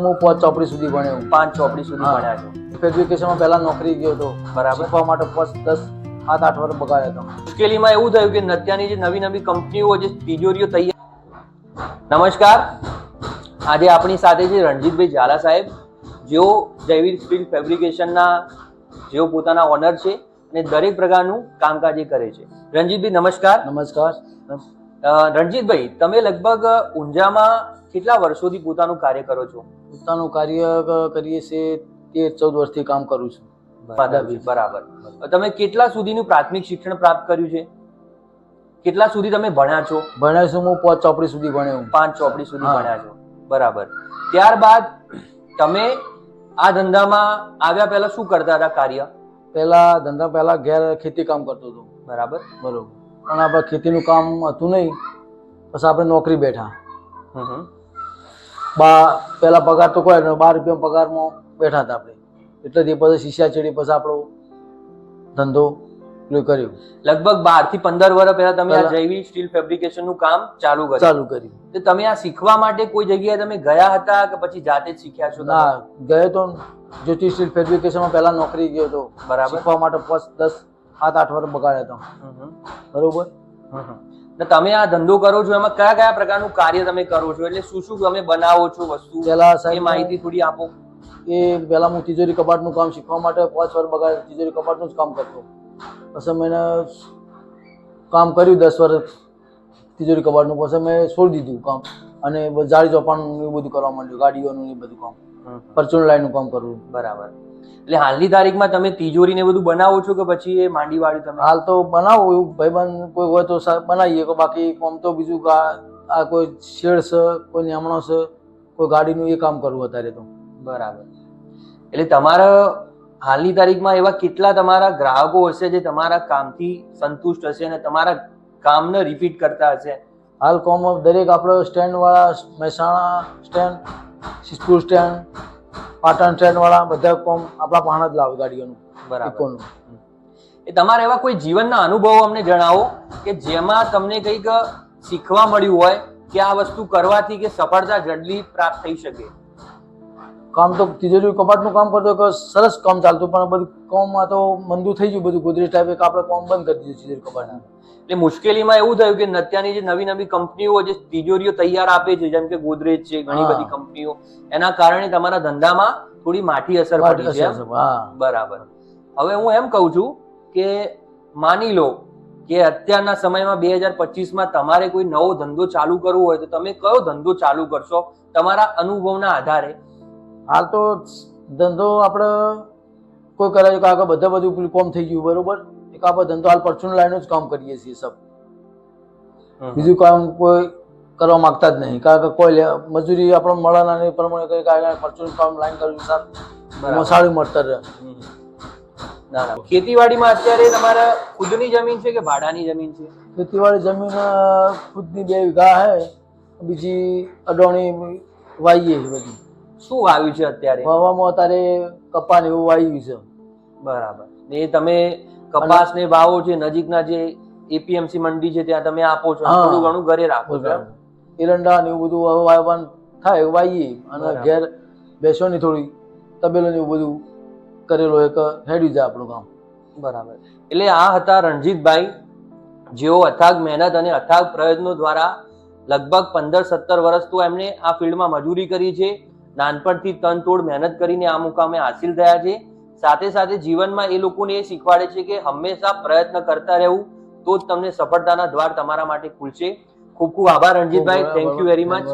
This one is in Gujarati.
હું પાંચ ચોપડી સુધી ભણ્યો પાંચ ચોપડી સુધી ભણ્યા છો. ફેબ્રિકેશનમાં પહેલા નોકરી ગયો હતો બરાબર. શીખવા માટે પાંચ દસ સાત આઠ વર્ષ બગાડ્યા હતો. મુશ્કેલીમાં એવું થયું કે અત્યારની જે નવી નવી કંપનીઓ જે તિજોરીઓ તૈયાર નમસ્કાર. આજે આપણી સાથે છે રણજીતભાઈ ઝાલા સાહેબ. જેઓ જૈવિક સ્ટીલ ફેબ્રિકેશનના જેઓ પોતાના ઓનર છે અને દરેક પ્રકારનું કામકાજ એ કરે છે. રણજીતભાઈ નમસ્કાર. નમસ્કાર. રણજીતભાઈ તમે લગભગ ઊંઝામાં કેટલા વર્ષોથી પોતાનું કાર્ય કરો છો? પોતાનું કાર્ય કરીએ છીએ તે ચૌદ વર્ષથી કામ કરું છું. બરાબર બરાબર. તમે કેટલા સુધીનું પ્રાથમિક શિક્ષણ પ્રાપ્ત કર્યું છે? કેટલા સુધી તમે ભણ્યા છો? ભણ્યા છું હું પાંચ ચોપડી સુધી ભણ્યો પાંચ ચોપડી સુધી ભણ્યા છો. બરાબર. ત્યારબાદ તમે આ ધંધામાં આવ્યા પહેલા શું કરતા હતા કાર્ય? પહેલા ધંધા પહેલા ઘેર ખેતી કામ કરતો હતો. બરાબર. બરોબર. પણ આપણે ખેતીનું કામ હતું નહીં. પછી આપણે નોકરી બેઠા. બા પહેલા પગાર તો કોઈ બાર રૂપિયા પગારમાં બેઠા હતા આપણે. એટલે તે પછી શીશા ચડી પછી આપણો ધંધો કર્યું. લગભગ બારથી પંદર વર્ષ પહેલા તમે આ જૈવિક સ્ટીલ ફેબ્રિકેશનનું કામ ચાલુ કર્યું. ચાલુ કર્યું. તો તમે આ શીખવા માટે કોઈ જગ્યાએ તમે ગયા હતા કે પછી જાતે જ શીખ્યા છો? ના ગયો તો જ્યોતિ સ્ટીલ ફેબ્રિકેશનમાં પહેલા નોકરી ગયો હતો બરાબર. શીખવા માટે ફર્સ્ટ દસ સાત આઠ વર્ષ બગાડ્યા હતા. બરોબર? તમે આ ધંધો કરો છો એમાં કયા કયા પ્રકારનું કાર્ય તમે કરો છો? એટલે શું શું તમે બનાવો છો વસ્તુ? પેલા એ સાહેબ માહિતી થોડી આપો. એ પહેલા હું તિજોરી કબાટનું કામ શીખવા માટે પાંચ વર્ષ બગાડ તિજોરી કબાટનું જ કામ કરતો. પછી મેં કામ કર્યું દસ વર્ષ તિજોરી કબાટનું પછી મેં છોડી દીધું કામ. અને જાળી ચોપાનું એ બધું કરવા માંડ્યું ગાડીઓનું એ બધું કામ. પરચુન લાઈનનું કામ કરવું. બરાબર. એટલે હાલની તારીખમાં તમે તિજોરી ને બધું બનાવો છો કે પછી એ માંડી વાળી તમે? હાલ તો બનાવો એવું. ભાઈબંધ કોઈ હોય તો બનાવીએ. કે બાકી કોમ તો બીજું આ કોઈ શેડ છે કોઈ નિયમણો છે કોઈ ગાડીનું એ કામ કરવું અત્યારે તો. બરાબર. એટલે તમારા હાલની તારીખમાં એવા કેટલા તમારા ગ્રાહકો હશે જે તમારા કામથી સંતુષ્ટ હશે અને તમારા કામને રિપીટ કરતા હશે? હાલ કોમ દરેક આપણો સ્ટેન્ડ વાળા Mehsana stand Sidhpur stand Patan train વાળા બધા કોમ આપણા પાણ જ લાવે ગાડીઓનું બરાબર. એ તમારા એવા કોઈ જીવનના અનુભવો અમને જણાવો કે જેમાં તમને કંઈક શીખવા મળ્યું હોય કે આ વસ્તુ કરવાથી કે સફળતા જલ્દી પ્રાપ્ત થઈ શકે? કામ તો તિજોરી કપાટનું કામ કરતો કે સરસ કામ ચાલતું પણ બધું કામમાં તો મંદુ થઈ ગયું બધું. ગોદરેજ ટાઈપે આપણે કામ બંધ કરી દીધું તિજોરી કબાટનું એટલે મુશ્કેલીમાં એવું થયું કે અત્યારની જે નવી નવી કંપનીઓ જે તિજોરીઓ તૈયાર આપે છે જેમ કે ગોદરેજ છે ઘણી બધી કંપનીઓ એના કારણે તમારા ધંધામાં થોડી માઠી અસર પડી છે બરાબર. હવે હું એમ કહું છું કે માની લો કે અત્યારના સમયમાં બે હજાર પચીસમાં તમારે કોઈ નવો ધંધો ચાલુ કરવો હોય તો તમે કયો ધંધો ચાલુ કરશો? તમારા અનુભવના આધારે. હાલ તો ધંધો આપણે કોઈ કરે આગળ બધા બધું કોમ થઈ ગયું બરોબર? આપણે ધંધો હાલ પરચુન લાઈનનું જ કામ કરીએ છીએ સબ. બીજું કામ કોઈ કરવા માંગતા જ નહીં. કારણ કે કોઈ મજૂરી આપણને મળે ના નહીં પ્રમાણે કઈ કાંઈ પરચુન કામ લાઈન કરવું સારું. સારું મળતર રહે. ખેતીવાડીમાં અત્યારે તમારે ખુદની જમીન છે કે ભાડાની જમીન છે? ખેતીવાડી જમીન ખુદની બે વીઘા હે બીજી અડોણી વાઈએ છે બધી. શું વાવ્યું છે અત્યારે? વાવવામાં અત્યારે કપાને એવું વાવ્યું છે. બરાબર. એ તમે કપાસ ને વાવો છે નજીકના જે એપીએમસી મંડી છે ત્યાં તમે આપો છો. થોડું ઘણું ઘરે રાખો છો. એરંડા ને એવું બધું વાવવાનું થાય વાઈએ. અને ઘેર ઘેર બેસવાની થોડી તબેલો ને એવું બધું કરેલું એક હેડી જાય આપણું કામ. બરાબર. એટલે આ હતા રણજીતભાઈ. જેઓ અથાગ મહેનત અને અથાગ પ્રયત્નો દ્વારા લગભગ પંદર સત્તર વર્ષ તો એમણે આ ફિલ્ડમાં મજૂરી કરી છે. નાનપણથી તનતોડ મહેનત કરીને આ મુકામે હાસિલ થયા છે. સાથે સાથે જીવનમાં એ લોકોને એ શીખવાડે છે કે હંમેશા પ્રયત્ન કરતા રહેવું તો જ તમને સફળતાના દ્વાર તમારા માટે ખુલશે. ખૂબ ખૂબ આભાર Ranjitbhai. Thank you very much